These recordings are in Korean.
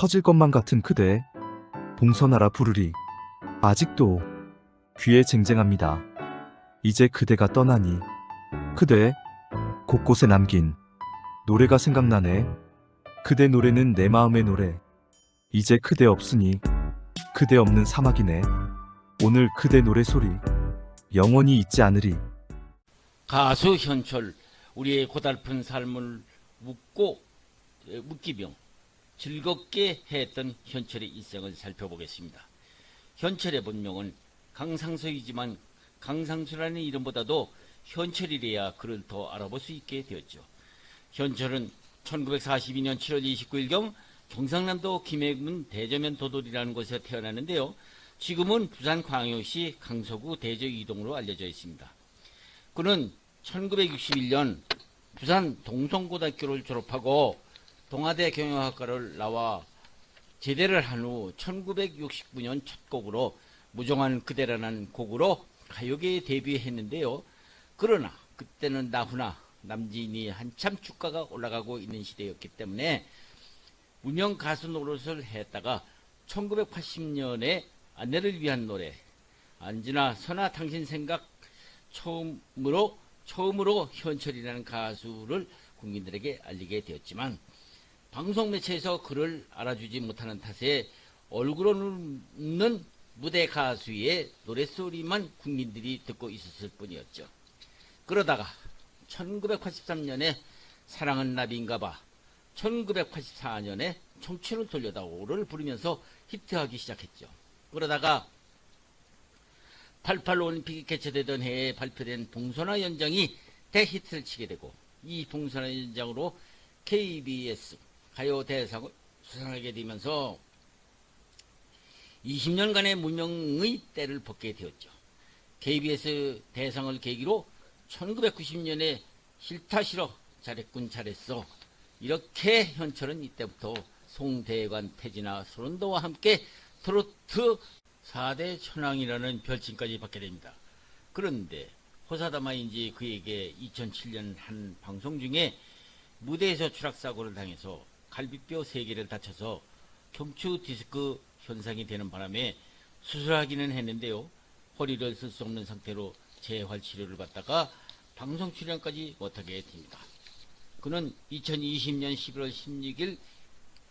터질 것만 같은 그대 봉선하라 부르리 아직도 귀에 쟁쟁합니다. 이제 그대가 떠나니 그대 곳곳에 남긴 노래가 생각나네. 그대 노래는 내 마음의 노래. 이제 그대 없으니 그대 없는 사막이네. 오늘 그대 노래 소리 영원히 잊지 않으리. 가수 현철 우리의 고달픈 삶을 묻고 에, 묻기병 즐겁게 했던 현철의 일생을 살펴보겠습니다. 현철의 본명은 강상서이지만 강상수라는 이름보다도 현철이래야 그를 더 알아볼 수 있게 되었죠. 현철은 1942년 7월 29일경 경상남도 김해군 대저면 도돌이라는 곳에 태어났는데요. 지금은 부산 광역시 강서구 대저 이동으로 알려져 있습니다. 그는 1961년 부산 동성고등학교를 졸업하고 동아대 경영학과를 나와 제대를 한 후 1969년 첫 곡으로 무정한 그대라는 곡으로 가요계에 데뷔했는데요. 그러나 그때는 나훈아, 남진이 한참 주가가 올라가고 있는 시대였기 때문에 무명 가수 노릇을 했다가 1980년에 아내를 위한 노래 안지나 선아 당신 생각 처음으로 처음으로 현철이라는 가수를 국민들에게 알리게 되었지만 방송 매체에서 그를 알아주지 못하는 탓에 얼굴로는 무대 가수의 노랫소리만 국민들이 듣고 있었을 뿐이었죠. 그러다가 1983년에 사랑은 나비인가 봐 1984년에 청춘을 돌려다오를 부르면서 히트하기 시작했죠. 그러다가 88 올림픽이 개최되던 해에 발표된 봉선화 연장이 대히트를 치게 되고 이 봉선화 연장으로 KBS 가요 대상을 수상하게 되면서 20년간의 무명의 때를 벗게 되었죠. KBS 대상을 계기로 1990년에 싫다 싫어 잘했군 잘했어 이렇게 현철은 이때부터 송대관 태진아 소른도와 함께 트로트 4대 천왕이라는 별칭까지 받게 됩니다. 그런데 호사다마인지 그에게 2007년 한 방송 중에 무대에서 추락사고를 당해서 갈비뼈 3개를 다쳐서 경추 디스크 현상이 되는 바람에 수술하기는 했는데요. 허리를 쓸 수 없는 상태로 재활 치료를 받다가 방송 출연까지 못하게 됩니다. 그는 2020년 11월 16일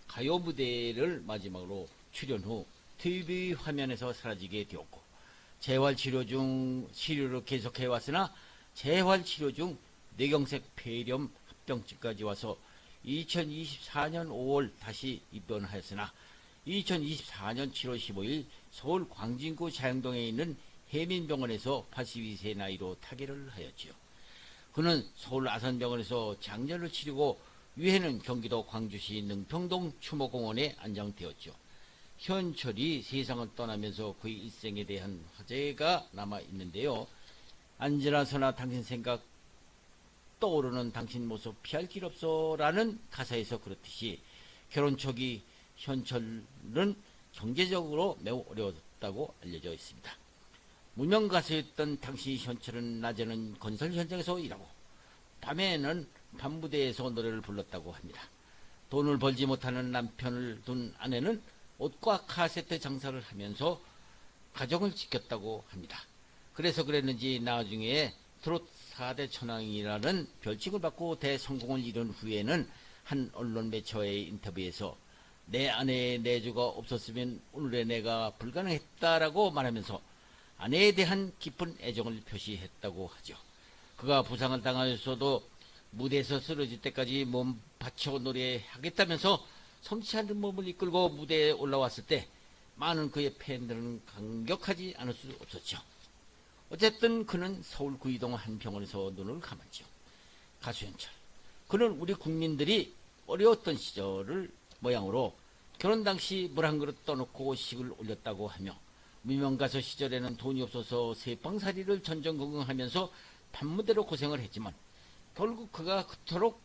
가요 무대를 마지막으로 출연 후 TV 화면에서 사라지게 되었고 재활 치료 중 치료를 계속해 왔으나 재활 치료 중 뇌경색 폐렴 합병증까지 와서 2024년 5월 다시 입원하였으나 2024년 7월 15일 서울 광진구 자영동에 있는 해민병원에서 82세 나이로 타계를 하였지요. 그는 서울 아산병원에서 장년을 치르고 유해는 경기도 광주시 능평동 추모공원에 안장되었죠. 현철이 세상을 떠나면서 그의 일생에 대한 화제가 남아 있는데요. 안지나서나 당신 생각 떠오르는 당신 모습 피할 길 없어라는 가사에서 그렇듯이 결혼 초기 현철은 경제적으로 매우 어려웠다고 알려져 있습니다. 무명 가수였던 당시 현철은 낮에는 건설 현장에서 일하고 밤에는 밤무대에서 노래를 불렀다고 합니다. 돈을 벌지 못하는 남편을 둔 아내는 옷과 카세트 장사를 하면서 가정을 지켰다고 합니다. 그래서 그랬는지 나중에 트롯 4대 천왕이라는 별칭을 받고 대성공을 이룬 후에는 한 언론 매체와의 인터뷰에서 내 아내의 내주가 없었으면 오늘의 내가 불가능했다라고 말하면서 아내에 대한 깊은 애정을 표시했다고 하죠. 그가 부상을 당하였어도 무대에서 쓰러질 때까지 몸 바쳐 노래하겠다면서 성치 않은 몸을 이끌고 무대에 올라왔을 때 많은 그의 팬들은 감격하지 않을 수 없었죠. 어쨌든 그는 서울 구이동 한 병원에서 눈을 감았죠. 가수 현철. 그는 우리 국민들이 어려웠던 시절을 모양으로 결혼 당시 물 한 그릇 떠놓고 식을 올렸다고 하며 무명 가수 시절에는 돈이 없어서 세방살이를 전전긍긍하면서 밤무대로 고생을 했지만 결국 그가 그토록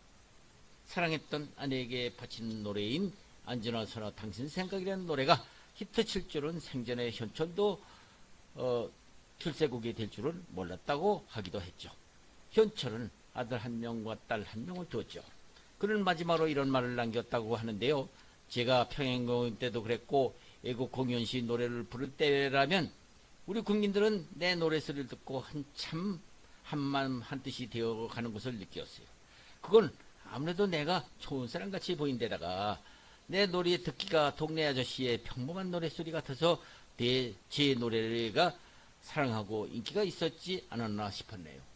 사랑했던 아내에게 바친 노래인 안전화 선화 당신 생각이라는 노래가 히트 칠 줄은 생전에 현철도 어, 출세곡이 될 줄은 몰랐다고 하기도 했죠. 현철은 아들 한 명과 딸 한 명을 두었죠. 그는 마지막으로 이런 말을 남겼다고 하는데요. 제가 평행공연 때도 그랬고 애국 공연 시 노래를 부를 때라면 우리 국민들은 내 노래 소리를 듣고 한참 한마음 한뜻이 되어가는 것을 느꼈어요. 그건 아무래도 내가 좋은 사람 같이 보인 데다가 내 노래 듣기가 동네 아저씨의 평범한 노래 소리 같아서 내, 제 노래가 사랑하고 인기가 있었지 않았나 싶었네요.